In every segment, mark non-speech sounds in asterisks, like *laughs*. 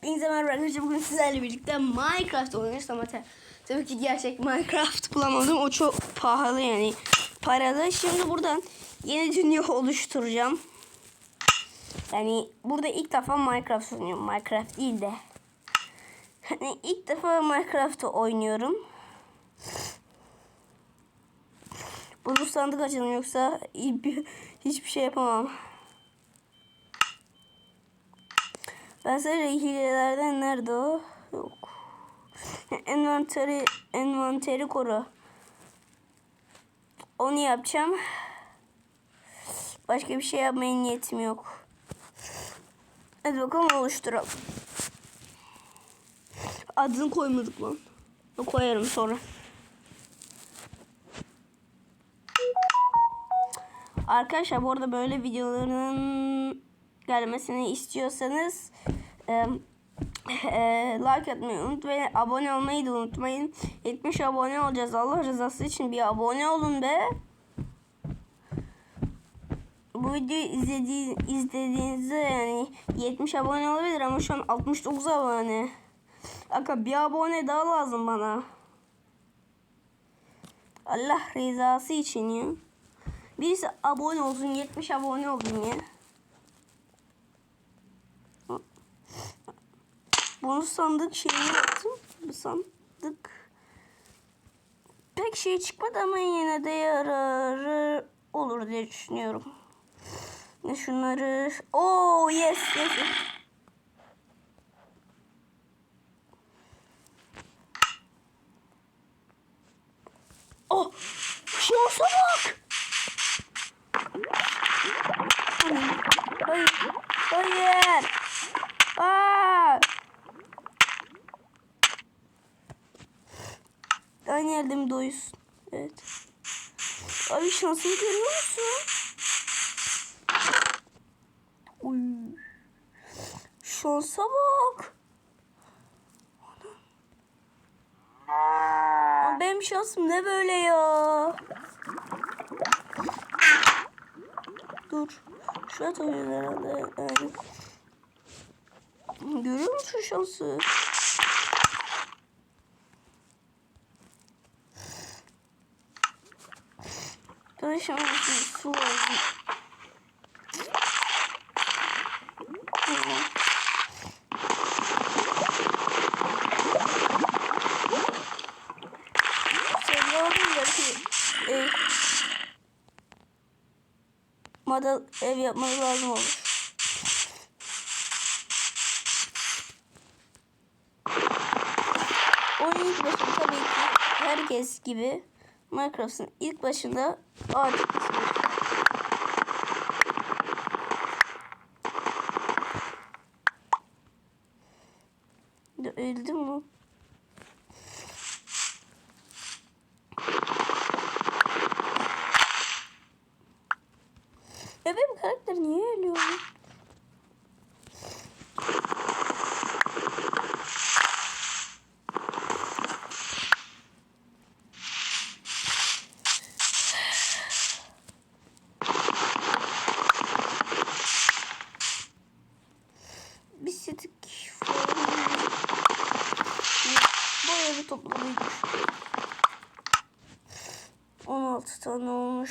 Hepinize arkadaşlar. Bugün sizlerle birlikte Minecraft oynuyoruz ama ta- tabii ki gerçek Minecraft *laughs* bulamadım. O çok pahalı yani paralı. Şimdi buradan yeni dünya *laughs* oluşturacağım. Yani burada ilk defa Minecraft oynuyorum. Minecraft değil de. Hani ilk defa Minecraft oynuyorum. Bunu sandık açalım yoksa *laughs* hiçbir şey yapamam. Ben sadece hilelerden nerede o? Yok. Envanteri, envanteri koru. Onu yapacağım. Başka bir şey yapmaya niyetim yok. Hadi bakalım oluşturalım. Adını koymadık lan. Koyarım sonra. Arkadaşlar bu arada böyle videoların gelmesini istiyorsanız e, *laughs* e, like atmayı unutmayın. Abone olmayı da unutmayın. 70 abone olacağız. Allah rızası için bir abone olun be. Bu videoyu izlediği, izlediğinizde yani 70 abone olabilir ama şu an 69 abone. Aka bir abone daha lazım bana. Allah rızası için ya. Birisi abone olsun 70 abone olun ya. Bunu sandık şeyini yaptım. Bu sandık pek şey çıkmadı ama yine de yararı olur diye düşünüyorum. Ne şunları. Oo yes yes. Oh! Şansa bak! Hayır. Hayır. Aa! Aynı yerde mi doyuyorsun? Evet. Abi şansını görüyor musun? Uy. Şansa bak. Aa, Benim şansım ne böyle ya? Dur. Şuraya takıyoruz herhalde. Yani. Görüyor musun şansı? Şansım su lazım. Model ev yapmamız lazım olur. Oyun ilk başında tabii ki herkes gibi Minecraft'ın ilk başında Ya Öldü mü? Ya benim karakter niye ölüyor? Bir sitik falan. Bayağı bir toplamıymış. 16 tane olmuş.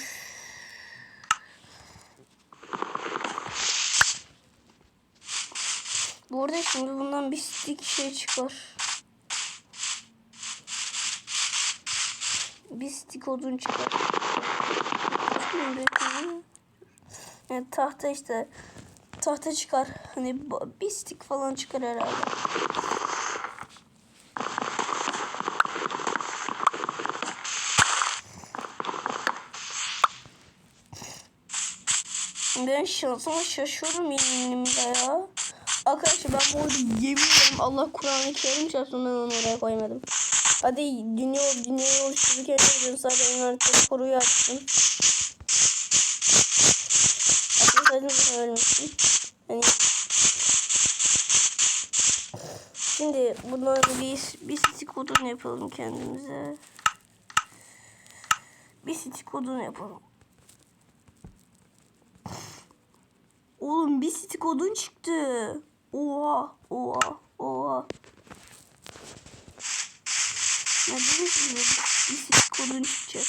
Bu arada şimdi bundan bir stick şey çıkar. Bir stick odun çıkar. Yani tahta işte tahta çıkar. Hani bir stick falan çıkar herhalde. Ben şansıma şaşıyorum yeminimde ya. Arkadaşlar ben bu arada yemin ederim Allah Kur'an-ı Kerim çarpsın onu oraya koymadım. Hadi dünya dünya ne diyorum sadece envanteri koruyu açtım. Sadece ölmüştüm. Hani Şimdi bunları bir, bir stick odun yapalım kendimize. Bir stick odun yapalım. Oğlum bir stick odun çıktı. Oha oha. Oha. Demek ki bir sürü kodun çıkacak.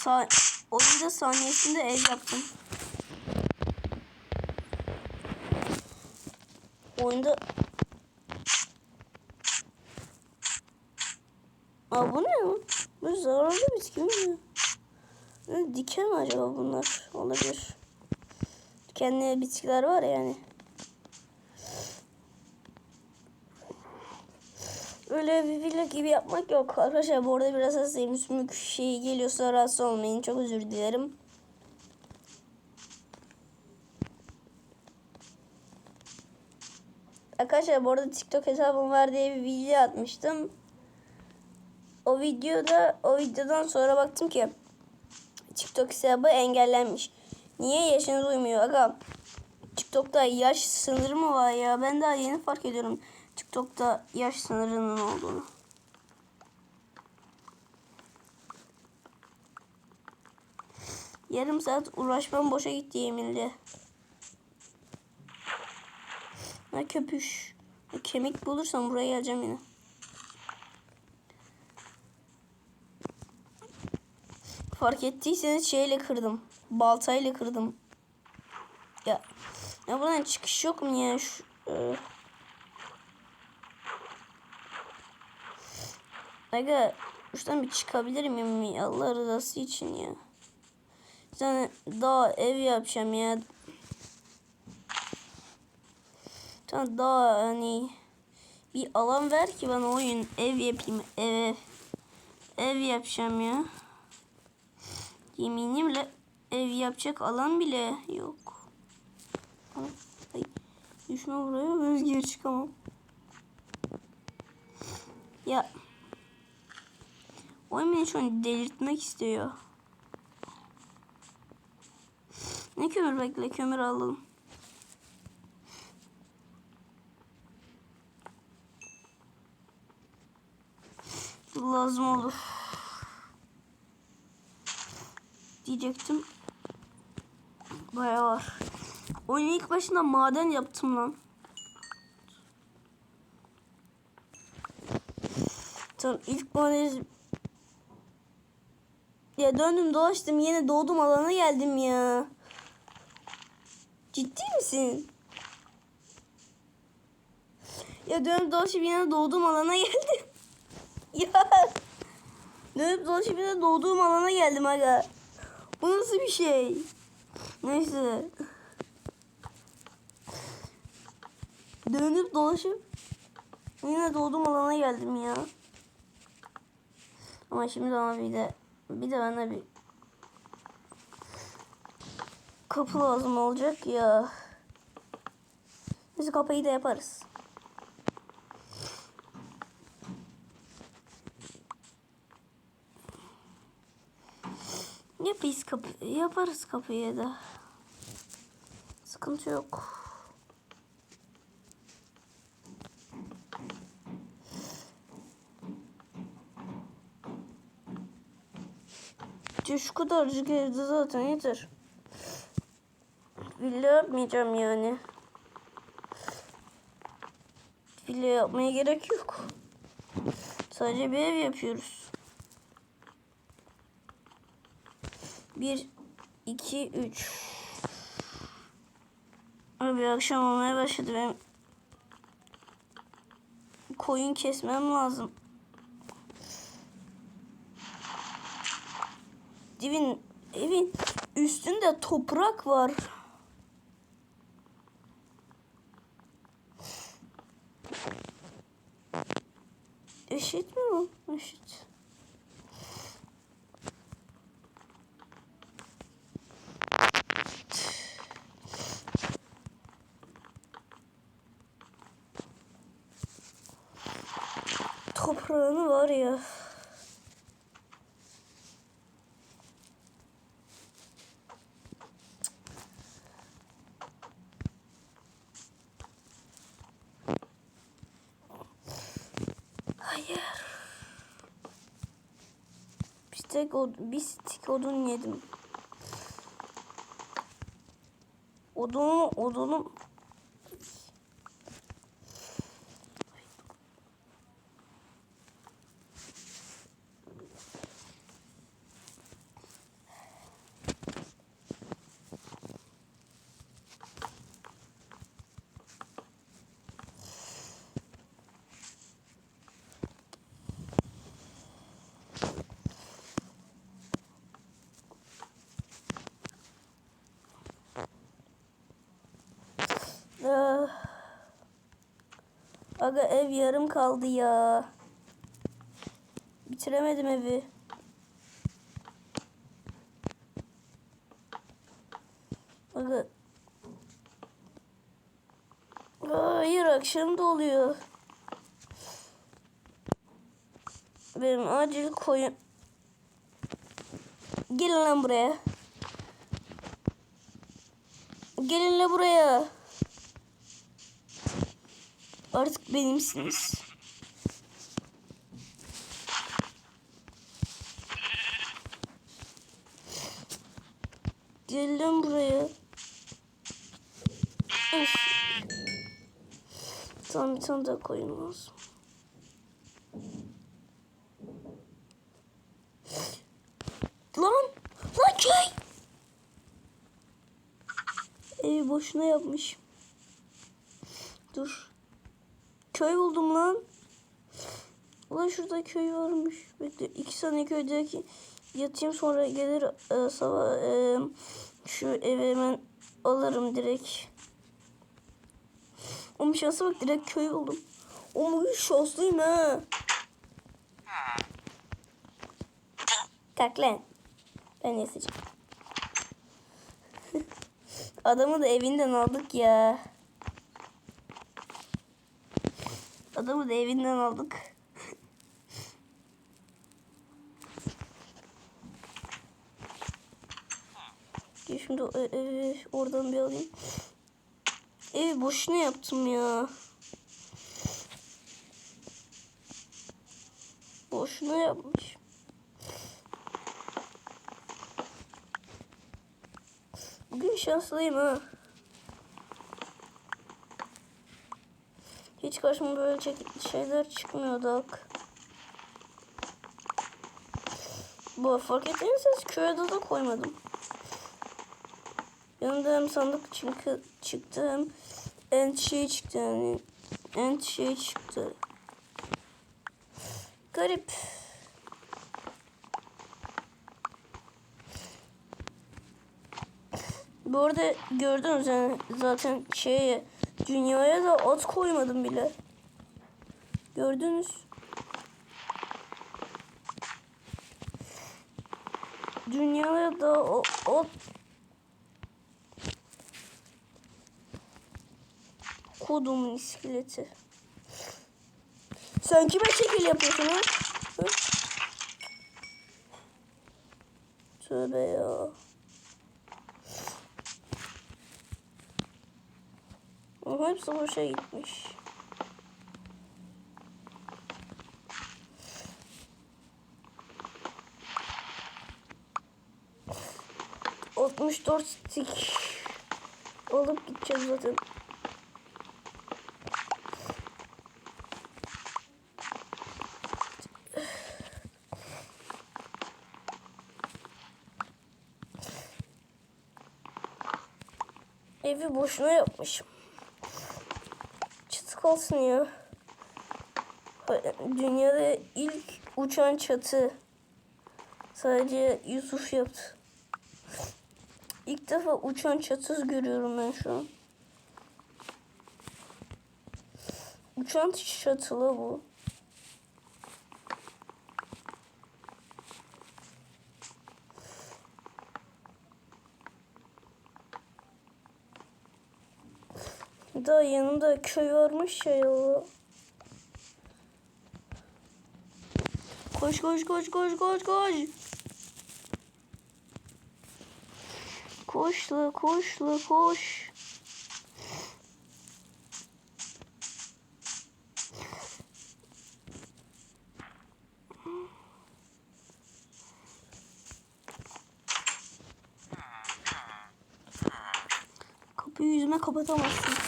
Sa oyunda saniyesinde ev yaptım. Oyunda Aa bu ne ya? Bu zararlı bitki mi? Ne, diken mi acaba bunlar? Olabilir. Dikenli bitkiler var ya yani. Öyle bir villa gibi yapmak yok. Arkadaşlar bu arada biraz hastayım. Sümük şey geliyorsa rahatsız olmayın. Çok özür dilerim. Arkadaşlar bu arada TikTok hesabım var diye bir video atmıştım. O videoda o videodan sonra baktım ki TikTok hesabı engellenmiş. Niye yaşınız uymuyor aga? TikTok'ta yaş sınırı mı var ya? Ben daha yeni fark ediyorum TikTok'ta yaş sınırının olduğunu. Yarım saat uğraşmam boşa gitti yeminle. Ne köpüş. Kemik bulursam buraya geleceğim yine. Fark ettiyseniz şeyle kırdım. Baltayla kırdım. Ya, ya buradan çıkış yok mu ya? Şu, e... Aga şuradan bir çıkabilir miyim Allah rızası için ya. Bir daha ev yapacağım ya. Bir daha hani bir alan ver ki bana oyun ev yapayım ev ev yapacağım ya. Yeminimle ev yapacak alan bile yok. Ay, düşme buraya ben geri çıkamam. Ya oyun beni şu an delirtmek istiyor. Ne kömür bekle kömür alalım. Lazım olur. Diyecektim. Bayağı var. Oyun ilk başında maden yaptım lan. Tamam ilk maden ya döndüm dolaştım yine doğdum alana geldim ya. Ciddi misin? Ya dönüp dolaşıp yine doğduğum alana geldim. *laughs* ya. Dönüp dolaşıp yine doğduğum alana geldim aga. Bu nasıl bir şey? Neyse. Dönüp dolaşıp yine doğduğum alana geldim ya. Ama şimdi ama bir de bir de bana bir kapı lazım olacak ya. Biz kapıyı da yaparız kapı yaparız kapıyı da. Sıkıntı yok. Şu kadarcık evde zaten yeter. Villa yapmayacağım yani. Villa yapmaya gerek yok. Sadece bir ev yapıyoruz. Bir, iki, üç. Abi akşam olmaya başladı benim. Koyun kesmem lazım. Evin, evin üstünde toprak var. Eşit mi bu? Eşit. Toprağını var ya. Hayır. stek od bir stik odun yedim. Odunu odunu Ah. Aga ev yarım kaldı ya. Bitiremedim evi. Aga. Hayır akşam da oluyor. Benim acil koyun. Gelin lan buraya. Gelin lan buraya. Artık benimsiniz. Gelin buraya. Üf. Tamam bir tane daha koyun lazım. Lan! Lan köy! Evi boşuna yapmış. Dur. Köy buldum lan. Ulan şurada köy varmış. Bekle iki saniye köydeki yatayım sonra gelir e, sabah e, şu evi hemen alırım direkt. Oğlum şansa bak direkt köy buldum. Oğlum bugün şanslıyım ha. Kalk lan. Ben yasacağım. *laughs* Adamı da evinden aldık ya. Adamı da evinden aldık. Şimdi e, e, oradan bir alayım. Evi boşuna yaptım ya. Boşuna yapmış. Bugün şanslıyım ha. Hiç karşıma böyle şeyler çıkmıyordu bak. Bu fark ettiyseniz köy adı da koymadım. Yanında hem sandık çünkü çıktı hem end şey çıktı yani. End şey çıktı. Garip. Bu arada gördünüz yani zaten şeye dünyaya da at koymadım bile. Gördünüz. Dünyaya da o, o kodumun iskeleti. Sen kime şekil yapıyorsun ha? Tövbe ya. Ama hepsi boşa gitmiş. Altmış dört stick alıp gideceğiz zaten. Evi boşuna yapmışım. Çatı kalsın ya. Dünyada ilk uçan çatı. Sadece Yusuf yaptı. İlk defa uçan çatı görüyorum ben şu an. Uçan çatılı bu. Burada yanında köy varmış ya yalı. Koş koş koş koş koş koş. Koşla koşla koş. Kapıyı yüzüme kapatamazsın.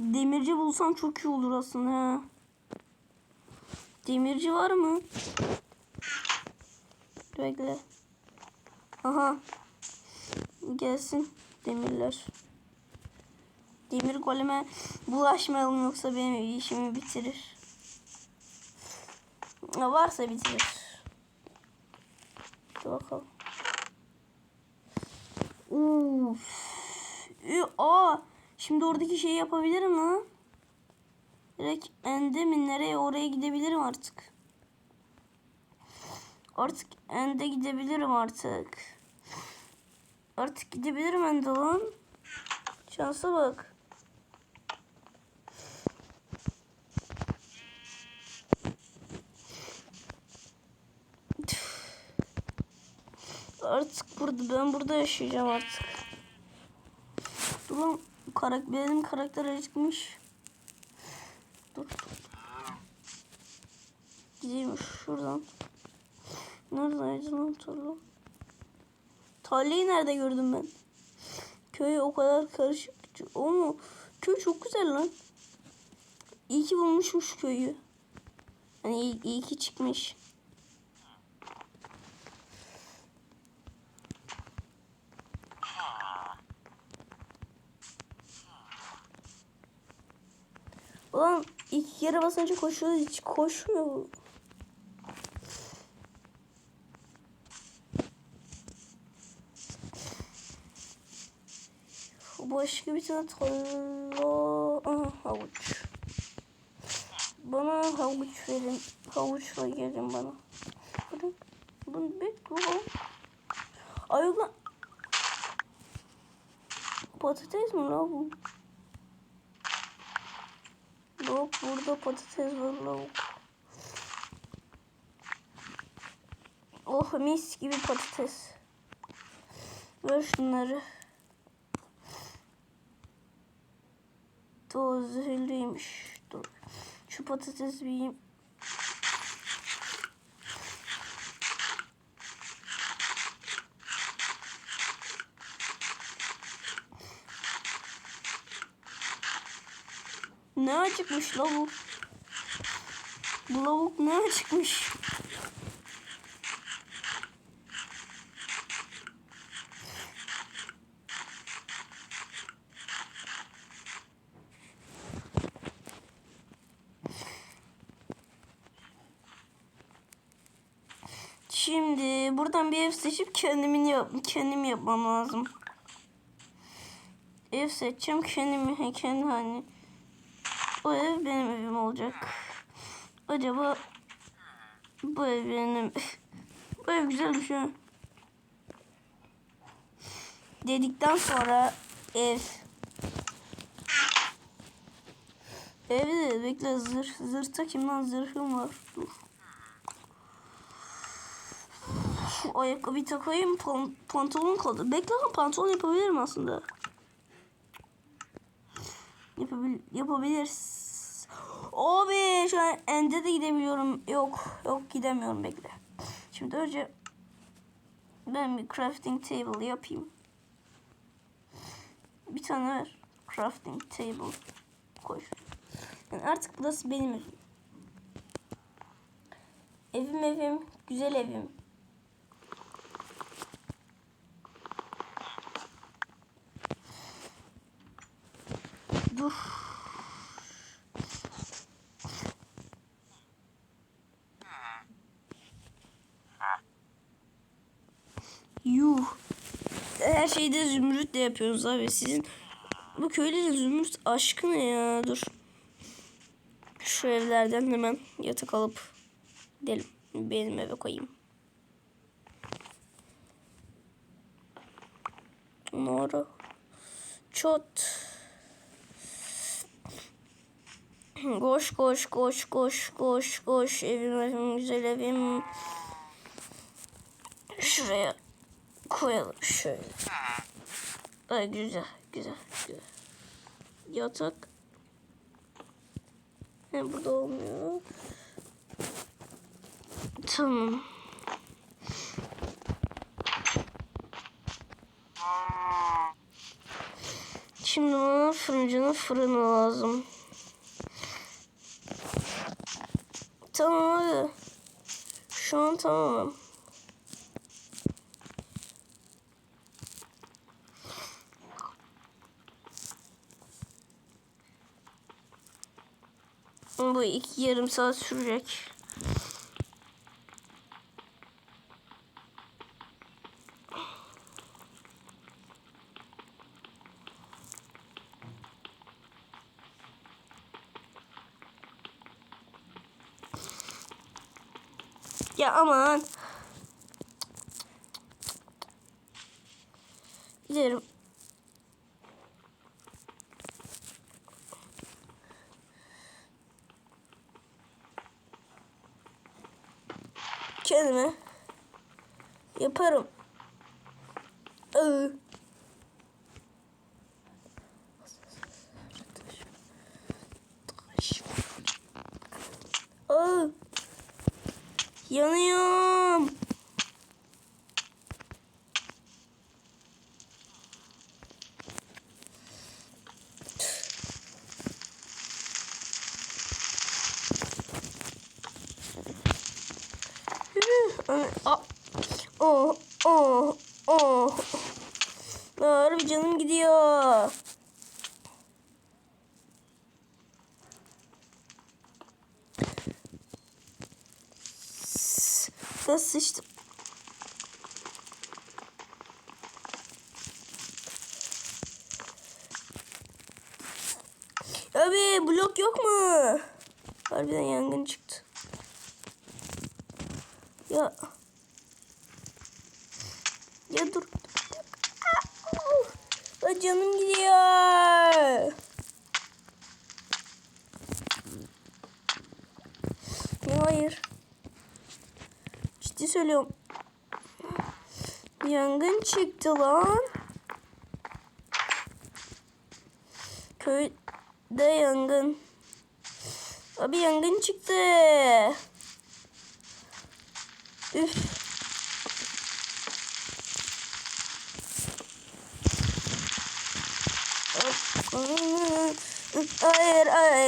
Demirci bulsam çok iyi olur aslında ha. Demirci var mı? Bekle. Aha. Gelsin demirler. Demir goleme bulaşmayalım yoksa benim işimi bitirir. Ya varsa bitirir. Dur bakalım. Uf. Aa, şimdi oradaki şeyi yapabilirim lan. Direkt ende mi nereye oraya gidebilirim artık. Artık ende gidebilirim artık. Artık gidebilirim ende lan. Şansa bak. Artık burada ben burada yaşayacağım artık. Dur lan karak benim karakter acıkmış. Dur. Gideyim şuradan. Neredeydi lan tarla? Tarlayı nerede gördüm ben? Köy o kadar karışık. Ama köy çok güzel lan. İyi ki bulmuşmuş köyü. Hani iyi, iyi ki çıkmış. Ulan iki kere basınca koşuyor hiç koşmuyor. Başka bir tane tarla. Aha, havuç. Bana havuç verin. Havuçla gelin bana. Bunu, bunu bekle lan. Ay yok lan. Patates mi lan bu? Yok burada patates var lavuk. Oh mis gibi patates. Ver şunları. Doğru zehirliymiş. Dur. Şu patates bir yiyeyim. Ne acıkmış lavuk? Bu lavuk ne acıkmış? Şimdi buradan bir ev seçip kendimin yap kendim yapmam lazım. Ev seçeceğim kendimi kendi hani. O ev benim evim olacak. Acaba bu ev benim *laughs* bu ev güzelmiş ha. Dedikten sonra ev Evde bekle zırh zırh takayım lan zırhım var. Dur. Şu ayakkabıyı takayım pan, pantolon kaldı. Bekle lan pantolon yapabilirim aslında. Yapabil yapabiliriz. Abi şu an ende de gidebiliyorum. Yok yok gidemiyorum bekle. Şimdi önce ben bir crafting table yapayım. Bir tane ver. Crafting table koy. Yani artık burası benim evim. Evim evim. Güzel evim. Dur. Yuh. Her şeyde zümrütle yapıyoruz abi. Sizin bu köyde de zümrüt aşkı ne ya? Dur. Şu evlerden hemen yatak alıp gidelim. Benim eve koyayım. Nora. Çot. *clears throat* Koş koş koş koş koş koş evim evim güzel evim. Şuraya koyalım şöyle. Ay güzel güzel güzel. Yatak. He burada olmuyor. Tamam. Şimdi bana fırıncının fırını lazım. Tamam. Şu an tamamım. Bu iki yarım saat sürecek. Ya aman. Giderim. Kendime yaparım. Iı. Aa, yanıyorum. Aa, Oh, oh, oh. Harbi canım gidiyor. Nasıl sıçtım? Abi blok yok mu? Harbiden yangın çıktı. Ya. Ya dur. Aa, canım gidiyor. Ya hayır. Ciddi söylüyorum. Yangın çıktı lan. Köyde yangın. Abi yangın çıktı. Üf. Hayır ay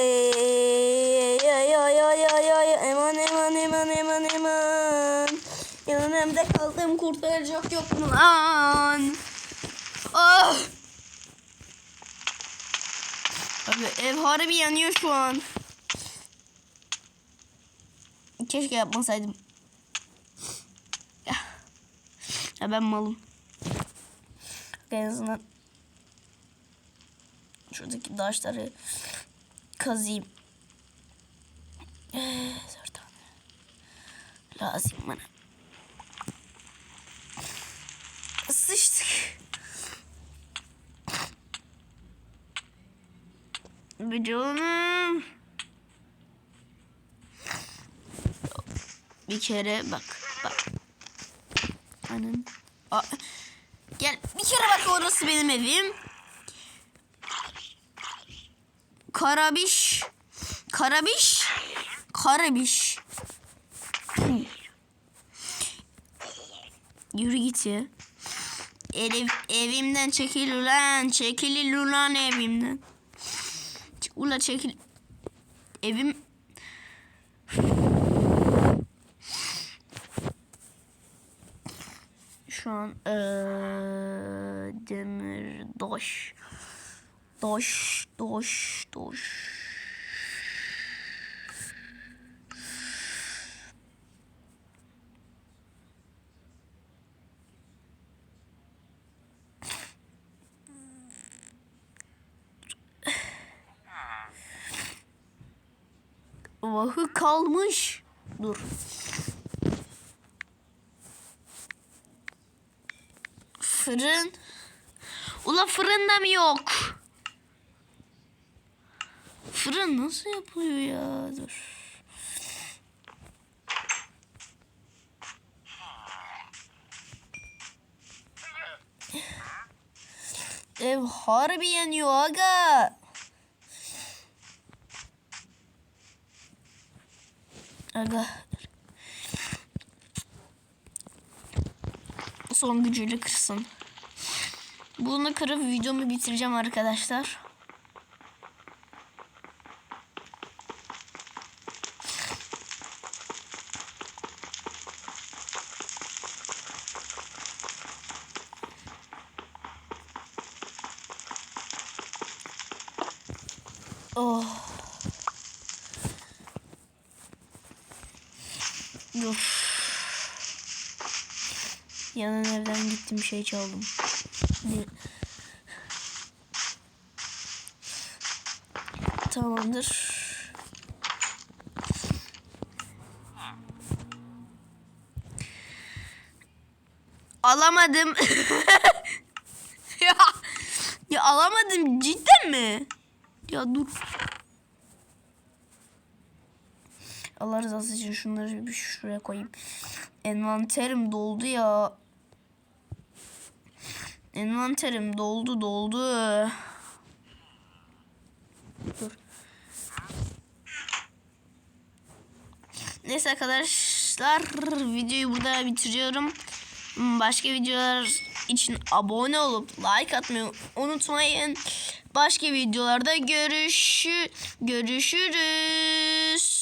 ay ay ay ay ay. Eman eman eman eman eman. Yanımda kaldım kurtaracak yok mu lan ah. Abi ev harbi yanıyor şu an. Keşke yapmasaydım ya, ya ben malım en azından Şuradaki taşları kazıyım. Ee, dört tane. Lazım bana. Sıçtık. Bir canım. Bir kere bak. Bak. Anın. Gel bir kere bak orası benim evim. Karabiş. Karabiş. Karabiş. Yürü git ya. Ev, evimden çekil ulan. Çekil ulan evimden. Ula çekil. Evim. Şu an eee, demir doş. Doş, doş, doş. Vahı kalmış. Dur. Fırın. Ula fırında mı yok? Fırın nasıl yapılıyor ya? Dur. Ev harbi yanıyor aga. Aga. Son gücüyle kırsın. Bunu kırıp videomu bitireceğim arkadaşlar. Oh. Dur. Yanın evden gittim şey çaldım. Tamamdır. Alamadım. *laughs* ya, ya alamadım cidden mi? Ya dur. Allah rızası için şunları bir şuraya koyayım. Envanterim doldu ya. Envanterim doldu doldu. Dur. Neyse arkadaşlar videoyu burada bitiriyorum. Başka videolar için abone olup like atmayı unutmayın. Başka videolarda görüşü görüşürüz.